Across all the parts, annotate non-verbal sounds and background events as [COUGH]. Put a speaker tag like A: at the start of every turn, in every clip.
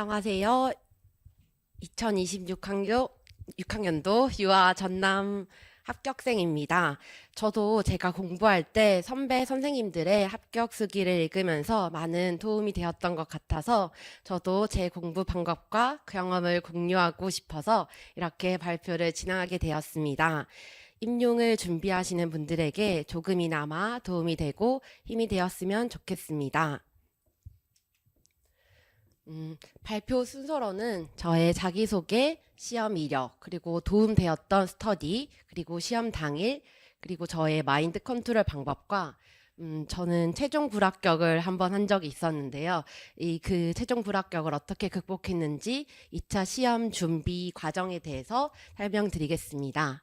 A: 안녕하세요. 2026학년 6학년도 유아 전남 합격생입니다. 저도 제가 공부할 때 선배 선생님들의 합격 수기를 읽으면서 많은 도움이 되었던 것 같아서 저도 제 공부 방법과 경험을 공유하고 싶어서 이렇게 발표를 진행하게 되었습니다. 임용을 준비하시는 분들에게 조금이나마 도움이 되고 힘이 되었으면 좋겠습니다. 음, 발표 순서로는 저의 자기소개, 시험 이력, 그리고 도움되었던 스터디, 그리고 시험 당일, 그리고 저의 마인드 컨트롤 방법과 음, 저는 최종 불합격을 한 번 한 적이 있었는데요. 이 그 최종 불합격을 어떻게 극복했는지 2차 시험 준비 과정에 대해서 설명드리겠습니다.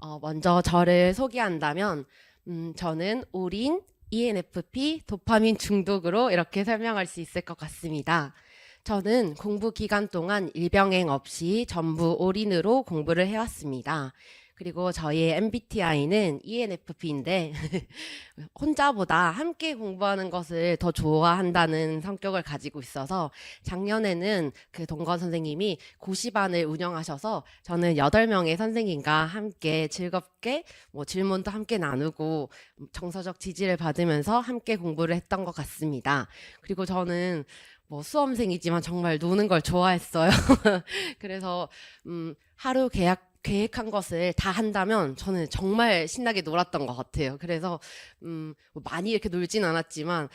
A: 어, 먼저 저를 소개한다면 음, 저는 올인 ENFP 도파민 중독으로 이렇게 설명할 수 있을 것 같습니다. 저는 공부 기간 동안 일병행 없이 전부 올인으로 공부를 해왔습니다. 그리고 저희의 MBTI는 ENFP인데 [LAUGHS] 혼자보다 함께 공부하는 것을 더 좋아한다는 성격을 가지고 있어서 작년에는 그 동건 선생님이 고시반을 운영하셔서 저는 8명의 선생님과 함께 즐겁게 뭐 질문도 함께 나누고 정서적 지지를 받으면서 함께 공부를 했던 것 같습니다. 그리고 저는 뭐 수험생이지만 정말 노는 걸 좋아했어요. [LAUGHS] 그래서 음, 하루 계약 계획한 것을 다 한다면 저는 정말 신나게 놀았던 것 같아요. 그래서 음, 뭐 많이 이렇게 놀진 않았지만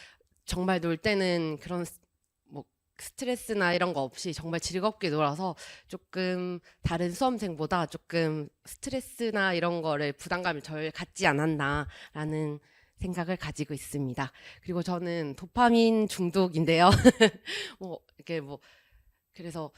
A: 정말 놀 때는 그런 스- 뭐 스트레스나 이런 거 없이 정말 즐겁게 놀아서 조금 다른 수험생보다 조금 스트레스나 이런 거를 부담감을 덜 갖지 않았나라는 생각을 가지고 있습니다. 그리고 저는 도파민 중독인데요. [LAUGHS] 뭐 이렇게 뭐 그래서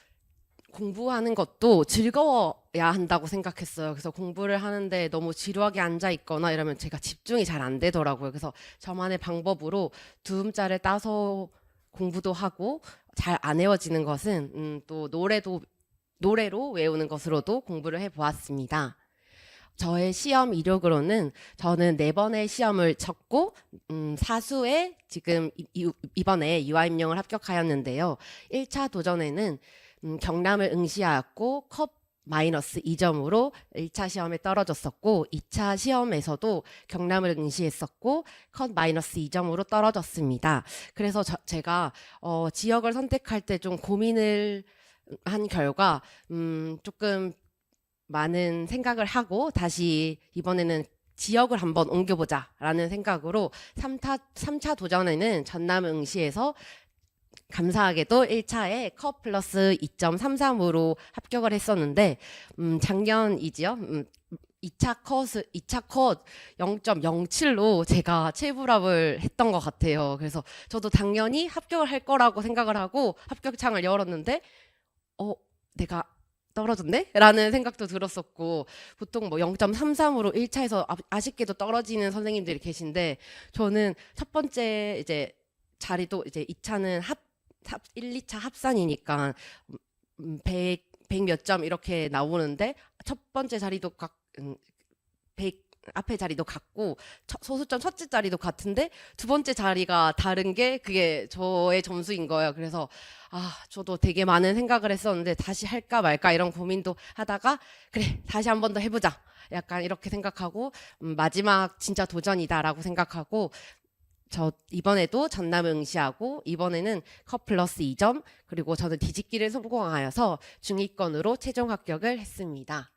A: 공부하는 것도 즐거워야 한다고 생각했어요. 그래서 공부를 하는데 너무 지루하게 앉아 있거나 이러면 제가 집중이 잘 안 되더라고요. 그래서 저만의 방법으로 두음자를 따서 공부도 하고 잘 안 외워지는 것은 음, 또 노래도 노래로 외우는 것으로도 공부를 해 보았습니다. 저의 시험 이력으로는 저는 네 번의 시험을 쳤고 음, 사수에 지금 이- 이- 이번에 유아 임용을 합격하였는데요. 1차 도전에는 음, 경남을 응시하였고 컵 마이너스 2점으로 1차 시험에 떨어졌었고 2차 시험에서도 경남을 응시했었고 컷 마이너스 2점으로 떨어졌습니다. 그래서 저- 제가 어, 지역을 선택할 때 좀 고민을 한 결과 음, 조금 많은 생각을 하고 다시 이번에는 지역을 한번 옮겨보자라는 생각으로 3차, 3차 도전에는 전남 응시에서 감사하게도 1차에 컵 플러스 2.33으로 합격을 했었는데 음, 작년이지요. 음, 2차 컷을 2차 컷 0.07로 제가 체불합을 했던 것 같아요. 그래서 저도 당연히 합격을 할 거라고 생각을 하고 합격창을 열었는데 어 내가 떨어졌네? 라는 생각도 들었었고 보통 뭐 0.33으로 1차에서 아 쉽게도 떨어지는 선생님들이 계신데 저는 첫 번째 이제 자리도 이제 2차는 합, 합 1, 2차 합산이니까 음, 100, 100 몇 점 이렇게 나오는데 첫 번째 자리도 각 음, 100 앞에 자리도 같고 첫- 소수점 첫째 자리도 같은데 두 번째 자리가 다른 게 그게 저의 점수인 거예요. 그래서 아, 저도 되게 많은 생각을 했었는데 다시 할까 말까 이런 고민도 하다가 그래, 다시 한 번 더 해보자. 약간 이렇게 생각하고 음, 마지막 진짜 도전이다라고 생각하고 저 이번에도 전남 응시하고 이번에는 컵 플러스 2점 그리고 저는 뒤집기를 성공하여서 중위권으로 최종 합격을 했습니다.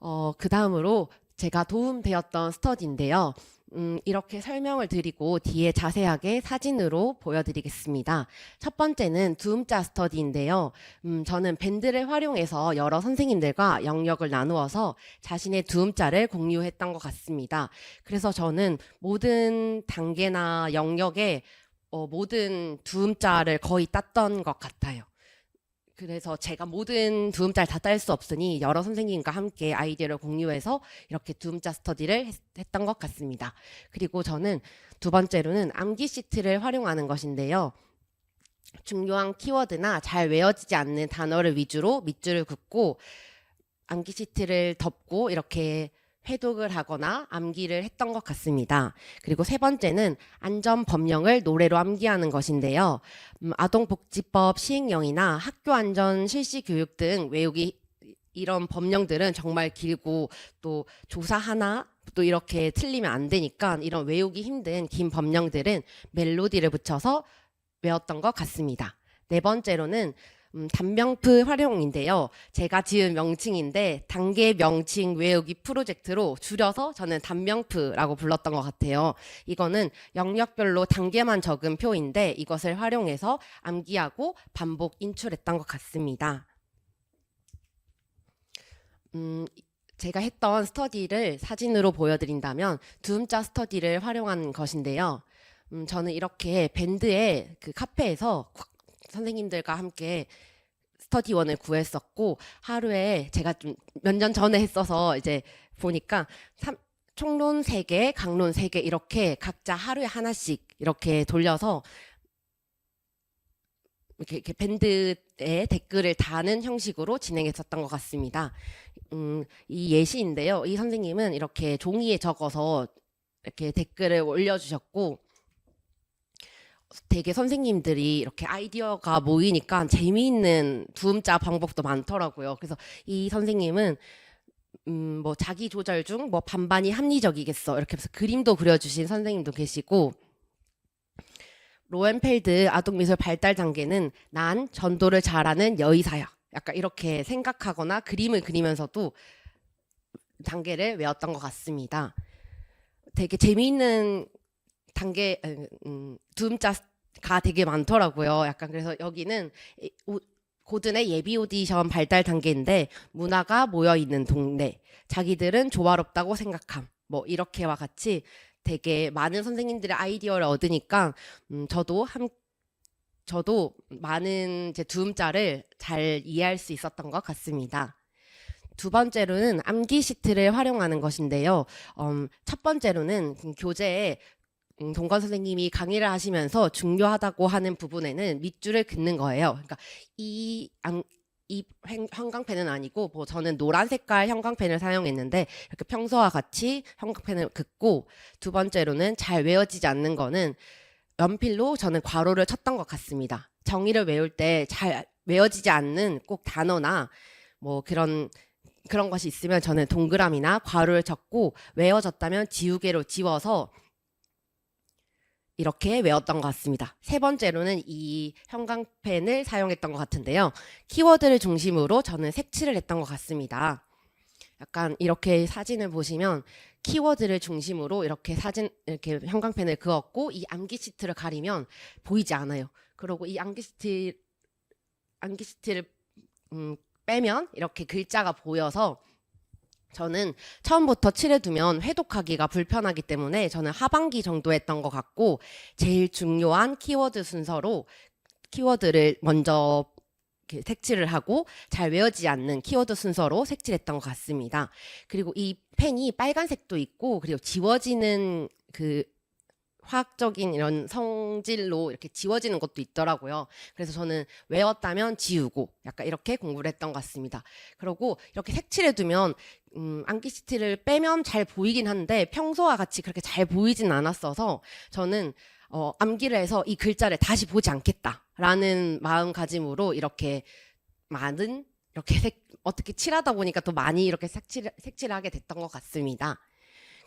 A: 어, 그 다음으로 제가 도움되었던 스터디인데요. 음, 이렇게 설명을 드리고 뒤에 자세하게 사진으로 보여드리겠습니다. 첫 번째는 두음자 스터디인데요. 음, 저는 밴드를 활용해서 여러 선생님들과 영역을 나누어서 자신의 두음자를 공유했던 것 같습니다. 그래서 저는 모든 단계나 영역에 어, 모든 두음자를 거의 땄던 것 같아요. 그래서 제가 모든 두음자를 다 딸 수 없으니 여러 선생님과 함께 아이디어를 공유해서 이렇게 두음자 스터디를 했, 던것 같습니다. 그리고 저는 두 번째로는 암기 시트를 활용하는 것인데요. 중요한 키워드나 잘 외워지지 않는 단어를 위주로 밑줄을 긋고 암기 시트를 덮고 이렇게 회독을 하거나 암기를 했던 것 같습니다. 그리고 세 번째는 안전 법령을 노래로 암기하는 것인데요. 음, 아동복지법 시행령이나 학교 안전 실시 교육 등 외우기 이런 법령들은 정말 길고 또 조사 하나 또 이렇게 틀리면 안 되니까 이런 외우기 힘든 긴 법령들은 멜로디를 붙여서 외웠던 것 같습니다. 네 번째로는 음, 단명프 활용인데요. 제가 지은 명칭인데 단계 명칭 외우기 프로젝트로 줄여서 저는 단명프라고 불렀던 것 같아요. 이거는 영역별로 단계만 적은 표인데 이것을 활용해서 암기하고 반복 인출했던 것 같습니다. 음, 제가 했던 스터디를 사진으로 보여드린다면 두음자 스터디를 활용한 것인데요. 음, 저는 이렇게 밴드의 그 카페에서 선생님들과 함께 스터디원을 구했었고 하루에 제가 좀 몇 년 전에 했어서 이제 보니까 삼- 총론 3개, 강론 3개 이렇게 각자 하루에 하나씩 이렇게 돌려서 이렇게, 이렇게 밴드에 댓글을 다는 형식으로 진행했었던 것 같습니다. 음, 이 예시인데요. 이 선생님은 이렇게 종이에 적어서 이렇게 댓글을 올려주셨고 되게 선생님들이 이렇게 아이디어가 모이니까 재미있는 두음자 방법도 많더라고요. 그래서 이 선생님은 음, 뭐 자기 조절 중 뭐 반반이 합리적이겠어 이렇게 해서 그림도 그려주신 선생님도 계시고 로엔펠드 아동미술 발달 단계는 난 전도를 잘하는 여의사야. 약간 이렇게 생각하거나 그림을 그리면서도 단계를 외웠던 것 같습니다. 되게 재미있는 단계 음, 두음자가 되게 많더라고요. 약간 그래서 여기는 고든의 예비 오디션 발달 단계인데 문화가 모여 있는 동네. 자기들은 조화롭다고 생각함. 뭐 이렇게와 같이 되게 많은 선생님들의 아이디어를 얻으니까 음, 저도 한 저도 많은 이제 두음자를 잘 이해할 수 있었던 것 같습니다. 두 번째로는 암기 시트를 활용하는 것인데요. 음, 첫 번째로는 교재에 음, 동건 선생님이 강의를 하시면서 중요하다고 하는 부분에는 밑줄을 긋는 거예요. 그러니까 이, 암- 이 행- 형광펜은 아니고 뭐 저는 노란 색깔 형광펜을 사용했는데 이렇게 평소와 같이 형광펜을 긋고 두 번째로는 잘 외워지지 않는 거는 연필로 저는 괄호를 쳤던 것 같습니다. 정의를 외울 때 잘 외워지지 않는 꼭 단어나 뭐 그런 그런 것이 있으면 저는 동그라미나 괄호를 쳤고 외워졌다면 지우개로 지워서 이렇게 외웠던 것 같습니다. 세 번째로는 이 형광펜을 사용했던 것 같은데요. 키워드를 중심으로 저는 색칠을 했던 것 같습니다. 약간 이렇게 사진을 보시면 키워드를 중심으로 이렇게 사진 이렇게 형광펜을 그었고 이 암기 시트를 가리면 보이지 않아요. 그리고 이 암기 시트 암기 시트를 음, 빼면 이렇게 글자가 보여서 저는 처음부터 칠해두면 회독하기가 불편하기 때문에 저는 하반기 정도 했던 것 같고 제일 중요한 키워드 순서로 키워드를 먼저 색칠을 하고 잘 외워지지 않는 키워드 순서로 색칠했던 것 같습니다. 그리고 이 펜이 빨간색도 있고 그리고 지워지는 그 화학적인 이런 성질로 이렇게 지워지는 것도 있더라고요. 그래서 저는 외웠다면 지우고 약간 이렇게 공부를 했던 것 같습니다. 그리고 이렇게 색칠해 두면 음, 암기 시트를 빼면 잘 보이긴 한데 평소와 같이 그렇게 잘 보이진 않았어서 저는 어, 암기를 해서 이 글자를 다시 보지 않겠다라는 마음가짐으로 이렇게 많은 이렇게 색, 어떻게 칠하다 보니까 또 많이 이렇게 색칠, 색칠하게 됐던 것 같습니다.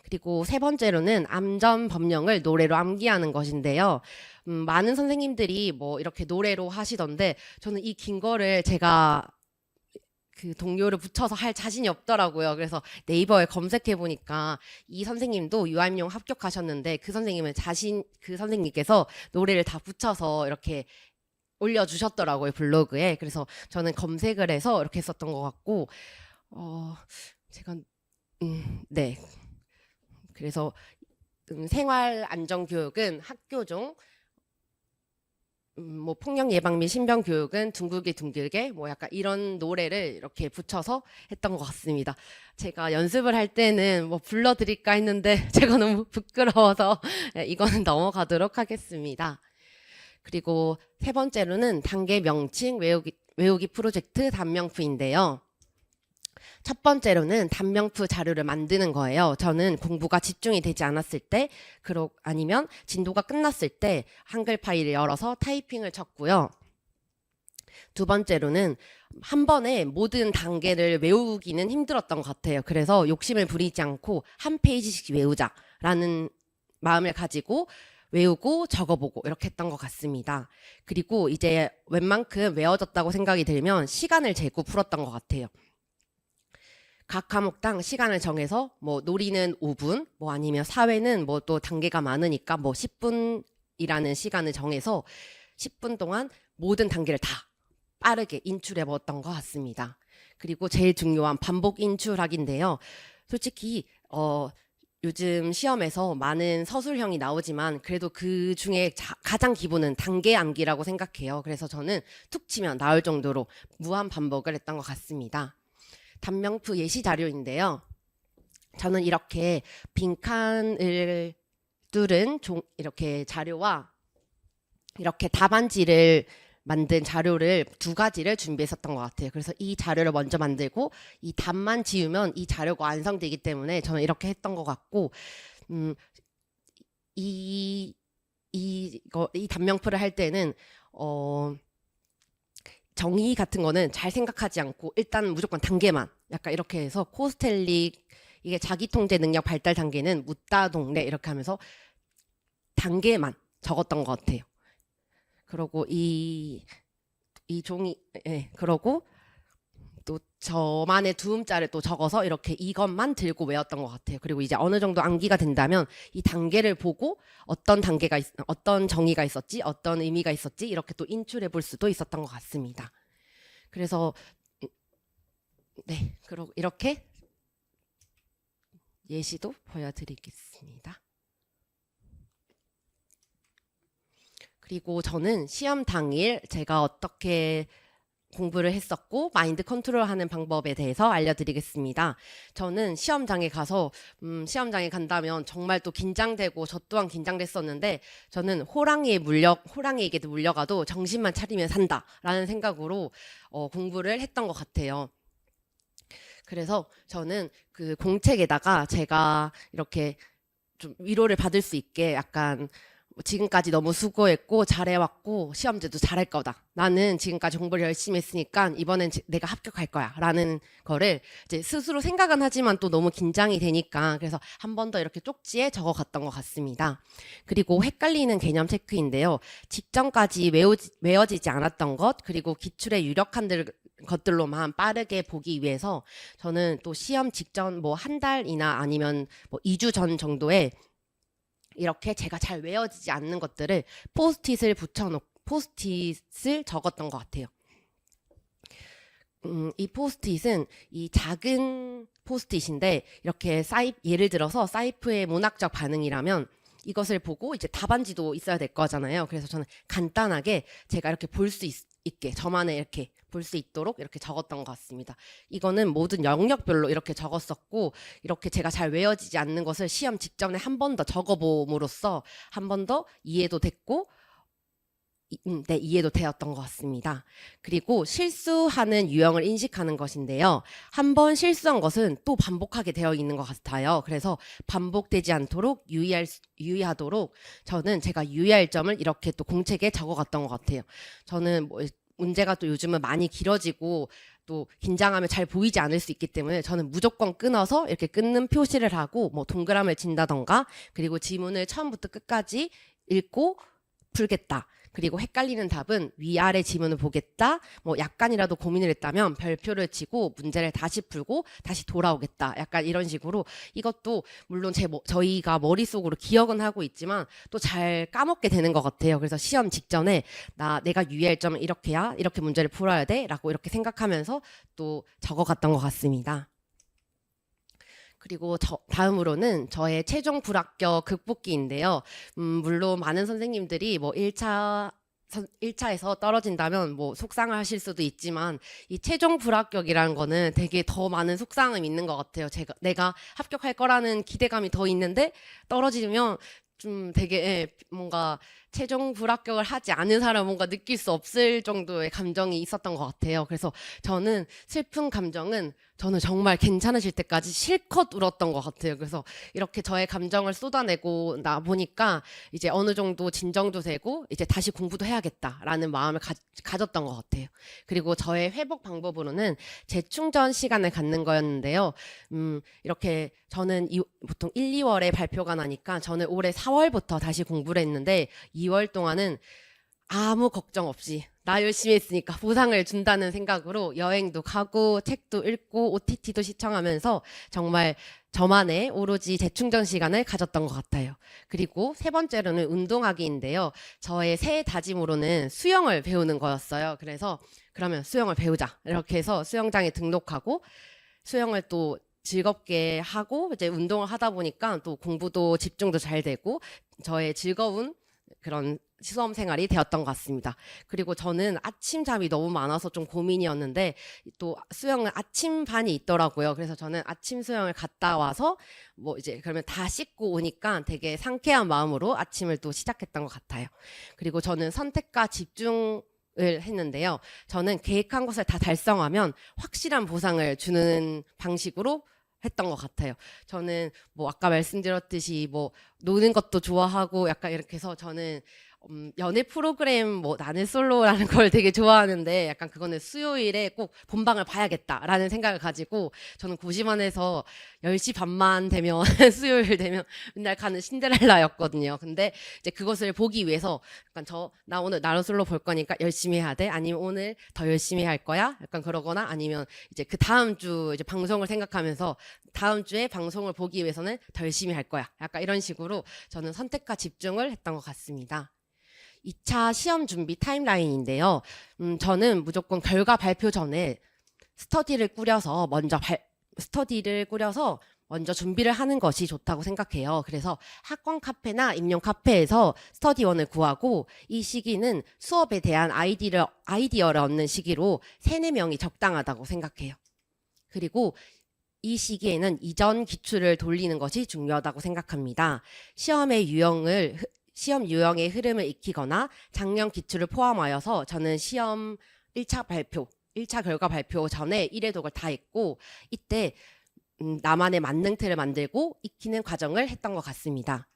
A: 그리고 세 번째로는 암전 법령을 노래로 암기하는 것인데요. 음, 많은 선생님들이 뭐 이렇게 노래로 하시던데 저는 이 긴 거를 제가 그 동료를 붙여서 할 자신이 없더라고요. 그래서 네이버에 검색해 보니까 이 선생님도 유아임용 합격하셨는데 그 선생님은 자신 그 선생님께서 노래를 다 붙여서 이렇게 올려주셨더라고요 블로그에. 그래서 저는 검색을 해서 이렇게 했었던 것 같고 어 제가 음, 네 그래서 음, 생활 안전 교육은 학교 중 음, 뭐 폭력 예방 및 신변 교육은 둥글게 둥글게 뭐 약간 이런 노래를 이렇게 붙여서 했던 것 같습니다. 제가 연습을 할 때는 뭐 불러드릴까 했는데 [LAUGHS] 제가 너무 부끄러워서 네, 이거는 [LAUGHS] 넘어가도록 하겠습니다. 그리고 세 번째로는 단계 명칭 외우기, 외우기 프로젝트 단명프인데요. 첫 번째로는 단명프 자료를 만드는 거예요. 저는 공부가 집중이 되지 않았을 때, 그러, 아니면 진도가 끝났을 때 한글 파일을 열어서 타이핑을 쳤고요. 두 번째로는 한 번에 모든 단계를 외우기는 힘들었던 것 같아요. 그래서 욕심을 부리지 않고 한 페이지씩 외우자라는 마음을 가지고 외우고 적어보고 이렇게 했던 것 같습니다. 그리고 이제 웬만큼 외워졌다고 생각이 들면 시간을 재고 풀었던 것 같아요. 각 과목당 시간을 정해서 뭐 놀이는 5분, 뭐 아니면 사회는 뭐 또 단계가 많으니까 뭐 10분이라는 시간을 정해서 10분 동안 모든 단계를 다 빠르게 인출해 보았던 것 같습니다. 그리고 제일 중요한 반복 인출하기인데요. 솔직히 어 요즘 시험에서 많은 서술형이 나오지만 그래도 그 중에 자- 가장 기본은 단계 암기라고 생각해요. 그래서 저는 툭 치면 나올 정도로 무한 반복을 했던 것 같습니다. 단명프 예시 자료인데요. 저는 이렇게 빈칸을 뚫은 종, 이렇게 자료와 이렇게 답안지를 만든 자료를 두 가지를 준비했었던 것 같아요. 그래서 이 자료를 먼저 만들고 이 답만 지우면 이 자료가 완성되기 때문에 저는 이렇게 했던 것 같고, 음, 이, 이, 이 단명표를 할 때는, 어, 정의 같은 거는 잘 생각하지 않고 일단 무조건 단계만 약간 이렇게 해서 코스텔릭 이게 자기 통제 능력 발달 단계는 묻다 동네 이렇게 하면서 단계만 적었던 것 같아요. 그러고 이, 이 종이, 예, 그러고 또 저만의 두음자를 또 적어서 이렇게 이것만 들고 외웠던 것 같아요. 그리고 이제 어느 정도 암기가 된다면 이 단계를 보고 어떤 단계가, 있, 어떤 정의가 있었지, 어떤 의미가 있었지, 이렇게 또 인출해 볼 수도 있었던 것 같습니다. 그래서, 음, 네, 그리고 이렇게 예시도 보여드리겠습니다. 그리고 저는 시험 당일 제가 어떻게 공부를 했었고 마인드 컨트롤하는 방법에 대해서 알려드리겠습니다. 저는 시험장에 가서 음, 시험장에 간다면 정말 또 긴장되고 저 또한 긴장됐었는데 저는 호랑이에 물려 호랑이에게도 물려가도 정신만 차리면 산다라는 생각으로 어, 공부를 했던 것 같아요. 그래서 저는 그 공책에다가 제가 이렇게 좀 위로를 받을 수 있게 약간 뭐 지금까지 너무 수고했고 잘해왔고 시험제도 잘할 거다. 나는 지금까지 공부를 열심히 했으니까 이번엔 지- 내가 합격할 거야. 라는 거를 이제 스스로 생각은 하지만 또 너무 긴장이 되니까 그래서 한 번 더 이렇게 쪽지에 적어 갔던 것 같습니다. 그리고 헷갈리는 개념 체크인데요. 직전까지 외우지, 외워지지 않았던 것 그리고 기출에 유력한 들, 것들로만 빠르게 보기 위해서 저는 또 시험 직전 뭐 한 달이나 아니면 뭐 2주 전 정도에 이렇게 제가 잘 외워지지 않는 것들을 포스트잇을 붙여놓 포스트잇을 적었던 것 같아요. 음, 이 포스트잇은 이 작은 포스트잇인데 이렇게 사이 예를 들어서 사이프의 문학적 반응이라면 이것을 보고 이제 답안지도 있어야 될 거잖아요. 그래서 저는 간단하게 제가 이렇게 볼 수 있 게 저만의 이렇게 볼 수 있도록 이렇게 적었던 것 같습니다. 이거는 모든 영역별로 이렇게 적었었고 이렇게 제가 잘 외워지지 않는 것을 시험 직전에 한 번 더 적어봄으로써 한 번 더 이해도 됐고 네, 이해도 되었던 것 같습니다. 그리고 실수하는 유형을 인식하는 것인데요. 한번 실수한 것은 또 반복하게 되어 있는 것 같아요. 그래서 반복되지 않도록 유의할, 수- 유의하도록 저는 제가 유의할 점을 이렇게 또 공책에 적어갔던 것 같아요. 저는 뭐 문제가 또 요즘은 많이 길어지고 또 긴장하면 잘 보이지 않을 수 있기 때문에 저는 무조건 끊어서 이렇게 끊는 표시를 하고 뭐 동그라미를 친다던가 그리고 지문을 처음부터 끝까지 읽고 풀겠다. 그리고 헷갈리는 답은 위아래 지문을 보겠다. 뭐 약간이라도 고민을 했다면 별표를 치고 문제를 다시 풀고 다시 돌아오겠다. 약간 이런 식으로 이것도 물론 제 머- 저희가 머릿속으로 기억은 하고 있지만 또 잘 까먹게 되는 것 같아요. 그래서 시험 직전에 나 내가 유의할 점은 이렇게야. 이렇게 문제를 풀어야 돼라고 이렇게 생각하면서 또 적어갔던 것 같습니다. 그리고 저, 다음으로는 저의 최종 불합격 극복기인데요. 음, 물론 많은 선생님들이 뭐 1차 선, 1차에서 떨어진다면 뭐 속상을 하실 수도 있지만 이 최종 불합격이라는 거는 되게 더 많은 속상함이 있는 것 같아요. 제가 내가 합격할 거라는 기대감이 더 있는데 떨어지면 좀 되게 예, 뭔가 최종 불합격을 하지 않은 사람은 뭔가 느낄 수 없을 정도의 감정이 있었던 것 같아요. 그래서 저는 슬픈 감정은 저는 정말 괜찮으실 때까지 실컷 울었던 것 같아요. 그래서 이렇게 저의 감정을 쏟아내고 나 보니까 이제 어느 정도 진정도 되고 이제 다시 공부도 해야겠다라는 마음을 가, 가졌던 것 같아요. 그리고 저의 회복 방법으로는 재충전 시간을 갖는 거였는데요. 음, 이렇게 저는 이, 보통 1, 2월에 발표가 나니까 저는 올해 4월부터 다시 공부를 했는데 2월 동안은 아무 걱정 없이 나 열심히 했으니까 보상을 준다는 생각으로 여행도 가고 책도 읽고 OTT도 시청하면서 정말 저만의 오로지 재충전 시간을 가졌던 것 같아요. 그리고 세 번째로는 운동하기인데요. 저의 새해 다짐으로는 수영을 배우는 거였어요. 그래서 그러면 수영을 배우자 이렇게 해서 수영장에 등록하고 수영을 또 즐겁게 하고 이제 운동을 하다 보니까 또 공부도 집중도 잘 되고 저의 즐거운 그런 수험 생활이 되었던 것 같습니다. 그리고 저는 아침 잠이 너무 많아서 좀 고민이었는데 또 수영은 아침 반이 있더라고요. 그래서 저는 아침 수영을 갔다 와서 뭐 이제 그러면 다 씻고 오니까 되게 상쾌한 마음으로 아침을 또 시작했던 것 같아요. 그리고 저는 선택과 집중 을 했는데요. 저는 계획한 것을 다 달성하면 확실한 보상을 주는 방식으로 했던 것 같아요. 저는 뭐 아까 말씀드렸듯이 뭐 노는 것도 좋아하고 약간 이렇게 해서 저는 음, 연애 프로그램 뭐 나는 솔로라는 걸 되게 좋아하는데 약간 그거는 수요일에 꼭 본방을 봐야겠다라는 생각을 가지고 저는 고시반에서 10시 반만 되면 [LAUGHS] 수요일 되면 맨날 가는 신데렐라였거든요. 근데 이제 그것을 보기 위해서 약간 저 나 오늘 나는 솔로 볼 거니까 열심히 해야 돼. 아니면 오늘 더 열심히 할 거야. 약간 그러거나 아니면 이제 그 다음 주 이제 방송을 생각하면서 다음 주에 방송을 보기 위해서는 더 열심히 할 거야. 약간 이런 식으로 저는 선택과 집중을 했던 것 같습니다. 2차 시험 준비 타임라인인데요. 음, 저는 무조건 결과 발표 전에 스터디를 꾸려서 먼저 발, 스터디를 꾸려서 먼저 준비를 하는 것이 좋다고 생각해요. 그래서 학원 카페나 임용 카페에서 스터디원을 구하고 이 시기는 수업에 대한 아이디를, 아이디어를 얻는 시기로 3, 4명이 적당하다고 생각해요. 그리고 이 시기에는 이전 기출을 돌리는 것이 중요하다고 생각합니다. 시험의 유형을 시험 유형의 흐름을 익히거나 작년 기출을 포함하여서 저는 시험 1차 발표, 1차 결과 발표 전에 1회 독을 다 했고 이때 음, 나만의 만능틀을 만들고 익히는 과정을 했던 것 같습니다.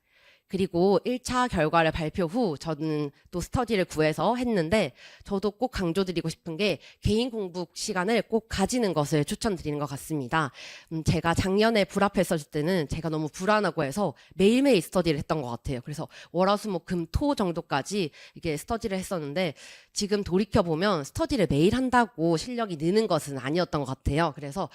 A: 그리고 1차 결과를 발표 후 저는 또 스터디를 구해서 했는데 저도 꼭 강조드리고 싶은 게 개인 공부 시간을 꼭 가지는 것을 추천드리는 것 같습니다. 음, 제가 작년에 불합했을 때는 제가 너무 불안하고 해서 매일매일 스터디를 했던 것 같아요. 그래서 월화수목금 토 정도까지 이게 스터디를 했었는데 지금 돌이켜 보면 스터디를 매일 한다고 실력이 느는 것은 아니었던 것 같아요. 그래서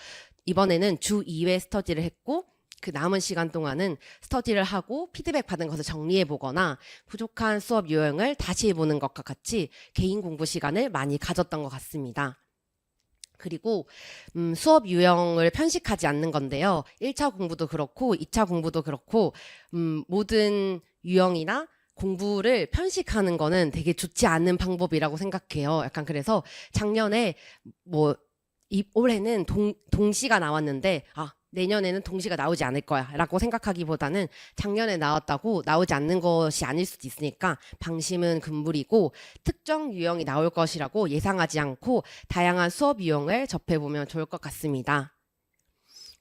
A: 이번에는 주 2회 스터디를 했고 그 남은 시간 동안은 스터디를 하고 피드백 받은 것을 정리해 보거나 부족한 수업 요령을 다시 해보는 것과 같이 개인 공부 시간을 많이 가졌던 것 같습니다. 그리고 음, 수업 유형을 편식하지 않는 건데요. 1차 공부도 그렇고 2차 공부도 그렇고 음, 모든 유형이나 공부를 편식하는 거는 되게 좋지 않은 방법이라고 생각해요. 약간 그래서 작년에 뭐 이, 올해는 동, 동시가 나왔는데 아 내년에는 동시가 나오지 않을 거야 라고 생각하기보다는 작년에 나왔다고 나오지 않는 것이 아닐 수도 있으니까 방심은 금물이고 특정 유형이 나올 것이라고 예상하지 않고 다양한 수업 유형을 접해보면 좋을 것 같습니다.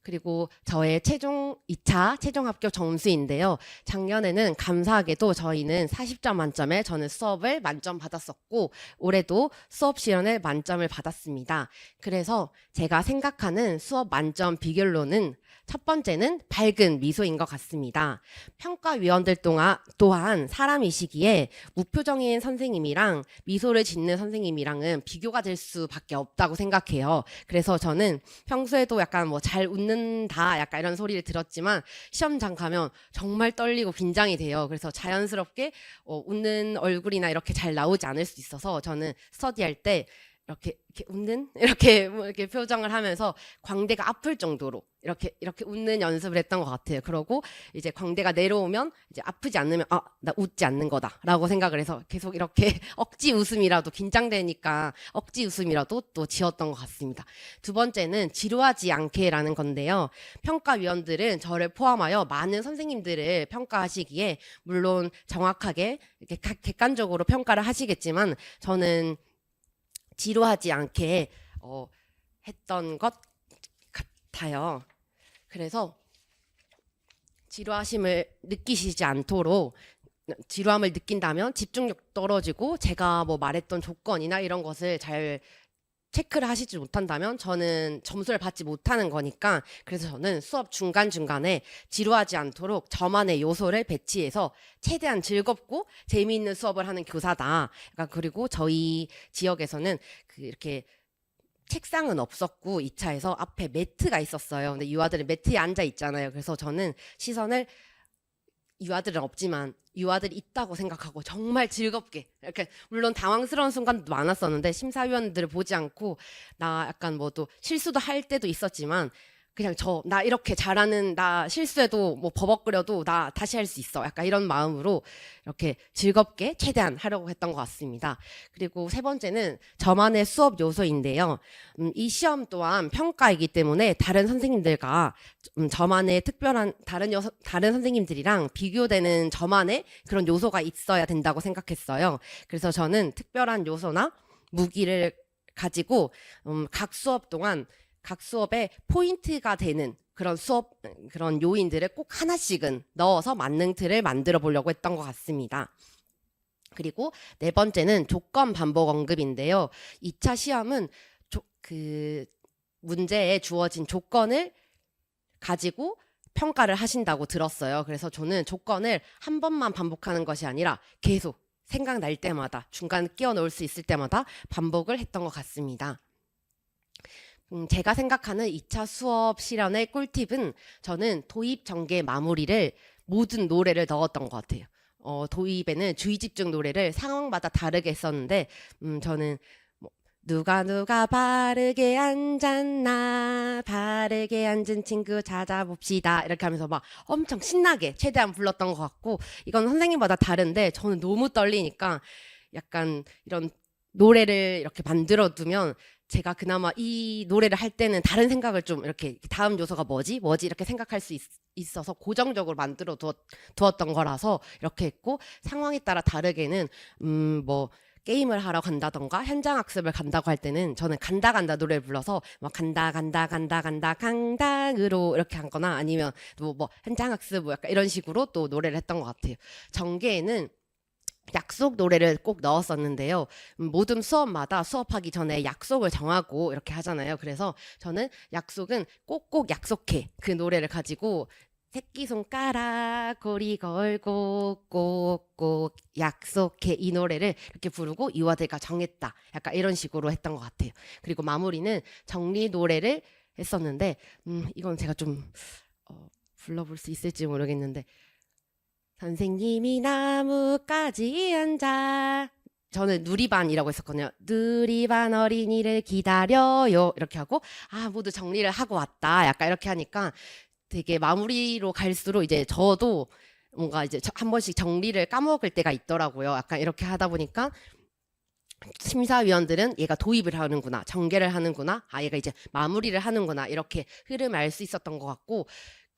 A: 그리고 저의 최종 2차 최종 합격 점수인데요. 작년에는 감사하게도 저희는 40점 만점에 저는 수업을 만점 받았었고 올해도 수업 시연을 만점을 받았습니다. 그래서 제가 생각하는 수업 만점 비결로는 첫 번째는 밝은 미소인 것 같습니다. 평가위원들 또한 사람이시기에 무표정인 선생님이랑 미소를 짓는 선생님이랑은 비교가 될 수밖에 없다고 생각해요. 그래서 저는 평소에도 약간 뭐 잘 웃는다 약간 이런 소리를 들었지만 시험장 가면 정말 떨리고 긴장이 돼요. 그래서 자연스럽게 어, 웃는 얼굴이나 이렇게 잘 나오지 않을 수 있어서 저는 스터디할 때 이렇게 이렇게 웃는 [LAUGHS] 이렇게 뭐 이렇게 표정을 하면서 광대가 아플 정도로 이렇게 이렇게 웃는 연습을 했던 것 같아요. 그러고 이제 광대가 내려오면 이제 아프지 않으면 아 나 웃지 않는 거다라고 생각을 해서 계속 이렇게 [LAUGHS] 억지 웃음이라도 긴장되니까 억지 웃음이라도 또 지었던 것 같습니다. 두 번째는 지루하지 않게라는 건데요. 평가위원들은 저를 포함하여 많은 선생님들을 평가하시기에 물론 정확하게 이렇게 각- 객관적으로 평가를 하시겠지만 저는 지루하지 않게 어, 했던 것 같아요. 그래서 지루하심을 느끼시지 않도록 지루함을 느낀다면 집중력 떨어지고 제가 뭐 말했던 조건이나 이런 것을 잘 체크를 하시지 못한다면 저는 점수를 받지 못하는 거니까 그래서 저는 수업 중간중간에 지루하지 않도록 저만의 요소를 배치해서 최대한 즐겁고 재미있는 수업을 하는 교사다. 그러니까 그리고 저희 지역에서는 그 이렇게 책상은 없었고 2차에서 앞에 매트가 있었어요. 근데 유아들은 매트에 앉아 있잖아요. 그래서 저는 시선을 유아들은 없지만 유아들이 있다고 생각하고 정말 즐겁게 이렇게 물론 당황스러운 순간도 많았었는데 심사위원들을 보지 않고 나 약간 뭐 또 실수도 할 때도 있었지만 그냥 저 나 이렇게 잘하는 나 실수해도 뭐 버벅거려도 나 다시 할 수 있어 약간 이런 마음으로 이렇게 즐겁게 최대한 하려고 했던 것 같습니다. 그리고 세 번째는 저만의 수업 요소인데요. 음, 이 시험 또한 평가이기 때문에 다른 선생님들과 음, 저만의 특별한 다른 여 다른 선생님들이랑 비교되는 저만의 그런 요소가 있어야 된다고 생각했어요. 그래서 저는 특별한 요소나 무기를 가지고 음, 각 수업 동안 각 수업에 포인트가 되는 그런 수업 그런 요인들을 꼭 하나씩은 넣어서 만능 틀을 만들어 보려고 했던 것 같습니다. 그리고 네 번째는 조건 반복 언급인데요. 2차 시험은 조, 그 문제에 주어진 조건을 가지고 평가를 하신다고 들었어요. 그래서 저는 조건을 한 번만 반복하는 것이 아니라 계속 생각날 때마다 중간 끼워 넣을 수 있을 때마다 반복을 했던 것 같습니다. 음, 제가 생각하는 2차 수업 실현의 꿀팁은 저는 도입 전개 마무리를 모든 노래를 넣었던 것 같아요. 어, 도입에는 주의 집중 노래를 상황마다 다르게 했었는데, 음, 저는 뭐, 누가 누가 바르게 앉았나, 바르게 앉은 친구 찾아봅시다. 이렇게 하면서 막 엄청 신나게 최대한 불렀던 것 같고, 이건 선생님마다 다른데, 저는 너무 떨리니까 약간 이런 노래를 이렇게 만들어 두면 제가 그나마 이 노래를 할 때는 다른 생각을 좀 이렇게 다음 요소가 뭐지 뭐지 이렇게 생각할 수 있, 어서 고정적으로 만들어 두었, 두었 던 거라서 이렇게 했고 상황에 따라 다르게는 음 뭐 게임을 하러 간다던가 현장 학습을 간다고 할 때는 저는 간다 간다 노래를 불러서 막 간다 간다 간다 간다 강당으로 이렇게 하거나 아니면 뭐, 뭐 현장 학습 뭐 약간 이런 식으로 또 노래를 했던 것 같아요. 전개에는 약속 노래를 꼭 넣었었는데요. 음, 모든 수업마다 수업하기 전에 약속을 정하고 이렇게 하잖아요. 그래서 저는 약속은 꼭꼭 약속해 그 노래를 가지고 새끼 손가락 고리 걸고 꼭꼭 약속해 이 노래를 이렇게 부르고 유아들과 정했다. 약간 이런 식으로 했던 것 같아요. 그리고 마무리는 정리 노래를 했었는데 음, 이건 제가 좀 어, 불러볼 수 있을지 모르겠는데 선생님이 나무까지 앉아. 저는 누리반이라고 했었거든요. 누리반 어린이를 기다려요. 이렇게 하고, 아, 모두 정리를 하고 왔다. 약간 이렇게 하니까 되게 마무리로 갈수록 이제 저도 뭔가 이제 저- 한 번씩 정리를 까먹을 때가 있더라고요. 약간 이렇게 하다 보니까 심사위원들은 얘가 도입을 하는구나, 전개를 하는구나, 아, 얘가 이제 마무리를 하는구나, 이렇게 흐름을 알수 있었던 것 같고,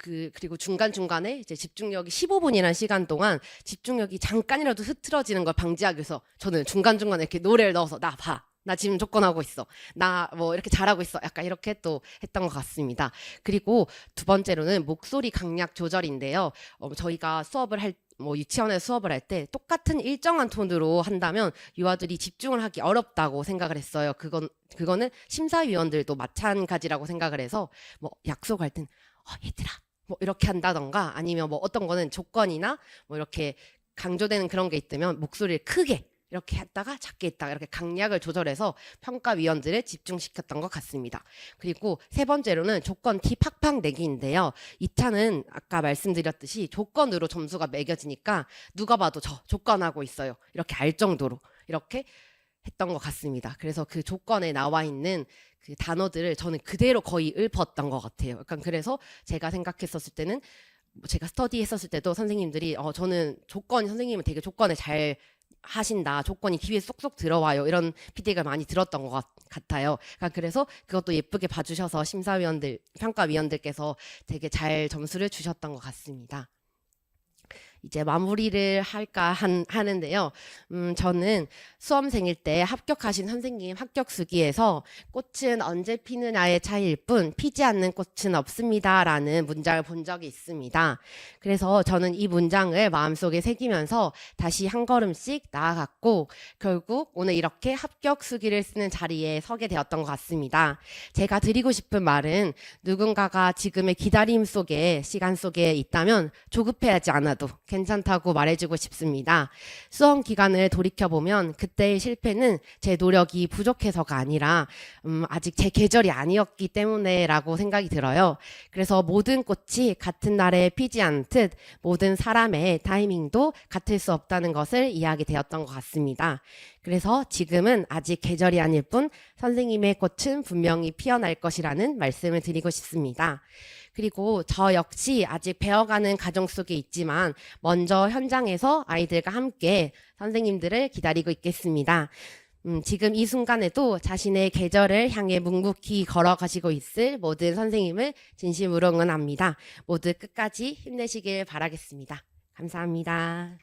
A: 그, 그리고 중간 중간에 이제 집중력이 15분이라는 시간 동안 집중력이 잠깐이라도 흐트러지는 걸 방지하기 위해서 저는 중간 중간에 이렇게 노래를 넣어서 나 봐. 나 지금 조건하고 있어. 나 뭐 이렇게 잘하고 있어. 약간 이렇게 또 했던 것 같습니다. 그리고 두 번째로는 목소리 강약 조절인데요. 어, 저희가 수업을 할 뭐 유치원에 수업을 할 때 똑같은 일정한 톤으로 한다면 유아들이 집중을 하기 어렵다고 생각을 했어요. 그건 그거는 심사위원들도 마찬가지라고 생각을 해서 뭐 약속할 땐 어, 얘들아 뭐 이렇게 한다던가 아니면 뭐 어떤 거는 조건이나 뭐 이렇게 강조되는 그런 게 있다면 목소리를 크게 이렇게 했다가 작게 했다가 이렇게 강약을 조절해서 평가위원들을 집중시켰던 것 같습니다. 그리고 세 번째로는 조건 T 팍팍 내기인데요. 2차는 아까 말씀드렸듯이 조건으로 점수가 매겨지니까 누가 봐도 저 조건하고 있어요. 이렇게 알 정도로 이렇게 했던 것 같습니다. 그래서 그 조건에 나와 있는 그 단어들을 저는 그대로 거의 읊었던 것 같아요. 약간 그래서 제가 생각했었을 때는 뭐 제가 스터디 했었을 때도 선생님들이 어 저는 조건 선생님은 되게 조건을 잘 하신다. 조건이 귀에 쏙쏙 들어와요. 이런 피드백을 많이 들었던 것 같- 같아요. 그러니까 그래서 그것도 예쁘게 봐주셔서 심사위원들, 평가위원들께서 되게 잘 점수를 주셨던 것 같습니다. 이제 마무리를 할까 한, 하는데요. 음, 저는 수험생일 때 합격하신 선생님 합격 수기에서 꽃은 언제 피느냐의 차이일 뿐 피지 않는 꽃은 없습니다라는 문장을 본 적이 있습니다. 그래서 저는 이 문장을 마음속에 새기면서 다시 한 걸음씩 나아갔고 결국 오늘 이렇게 합격 수기를 쓰는 자리에 서게 되었던 것 같습니다. 제가 드리고 싶은 말은 누군가가 지금의 기다림 속에 시간 속에 있다면 조급해하지 않아도 괜찮다고 말해주고 싶습니다. 수험 기간을 돌이켜 보면 그때의 실패는 제 노력이 부족해서가 아니라 음, 아직 제 계절이 아니었기 때문에라고 생각이 들어요. 그래서 모든 꽃이 같은 날에 피지 않듯 모든 사람의 타이밍도 같을 수 없다는 것을 이해하게 되었던 것 같습니다. 그래서 지금은 아직 계절이 아닐 뿐 선생님의 꽃은 분명히 피어날 것이라는 말씀을 드리고 싶습니다. 그리고 저 역시 아직 배워가는 과정 속에 있지만 먼저 현장에서 아이들과 함께 선생님들을 기다리고 있겠습니다. 음, 지금 이 순간에도 자신의 계절을 향해 묵묵히 걸어가시고 있을 모든 선생님을 진심으로 응원합니다. 모두 끝까지 힘내시길 바라겠습니다. 감사합니다.